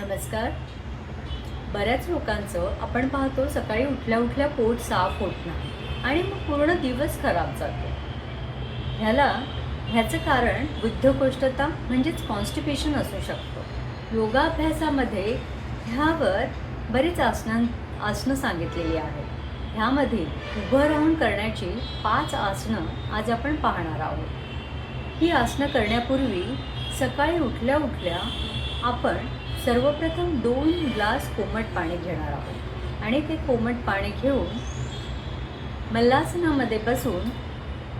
नमस्कार. बऱ्याच लोकांचं आपण पाहतो सकाळी उठल्या उठल्या पोट साफ होत नाही आणि मग पूर्ण दिवस खराब जातो. ह्याला ह्याचं कारण बुद्धकोष्ठता म्हणजेच कॉन्स्टिपेशन असू शकतं. योगाभ्यासामध्ये ह्यावर बरीच आसनं आसनं सांगितलेली आहेत. ह्यामध्ये उभं राहून करण्याची पाच आसनं आज आपण पाहणार आहोत. ही आसनं करण्यापूर्वी सकाळी उठल्या उठल्या आपण सर्वप्रथम दोन ग्लास कोमट पाणी घेणार आहोत. आणि ते कोमट पाणी घेऊन मल्लासनामध्ये बसून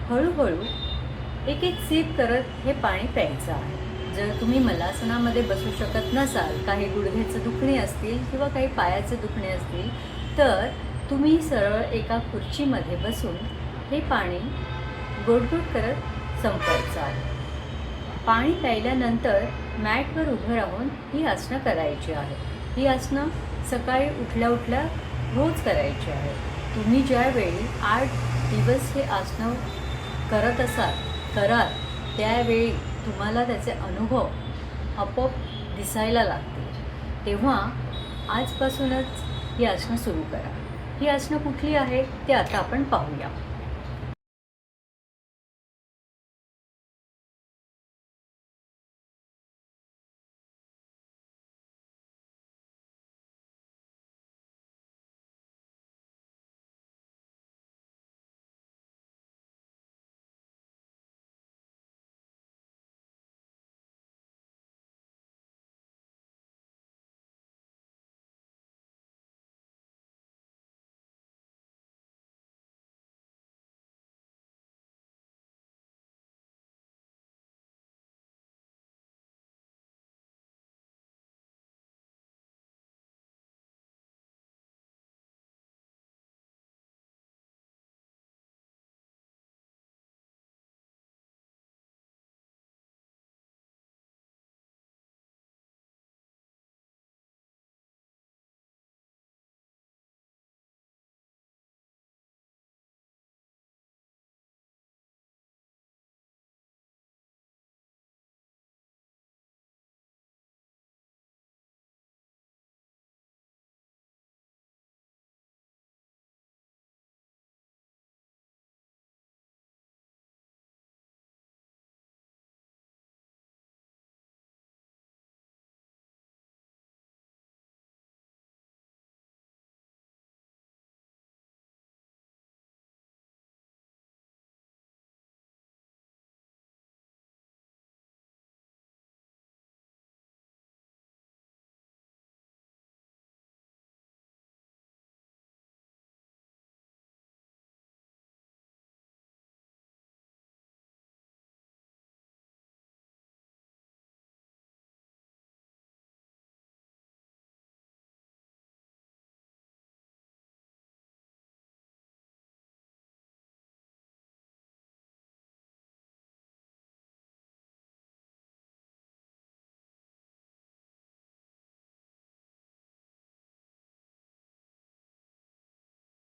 हळूहळू एक एक सीप करत हे पाणी प्यायचं आहे. जर तुम्ही मल्लासनामध्ये बसू शकत नसाल काही गुडघ्याचं दुखणे असतील किंवा काही पायाचे दुखणे असतील तर तुम्ही सरळ एका खुर्चीमध्ये बसून हे पाणी गोडगोड करत संपवायचं आहे. पाणी प्यायल्यानंतर मॅटवर उभं राहून ही आसनं करायची आहे ही आसनं सकाळी उठल्या उठल्या रोज करायची आहे तुम्ही ज्यावेळी आठ दिवस हे आसनं करत असाल कराल त्यावेळी तुम्हाला त्याचे अनुभव आपोआप दिसायला लागतील. तेव्हा आजपासूनच ही आसनं सुरू करा. ही आसनं कुठली आहे ते आता आपण पाहूया.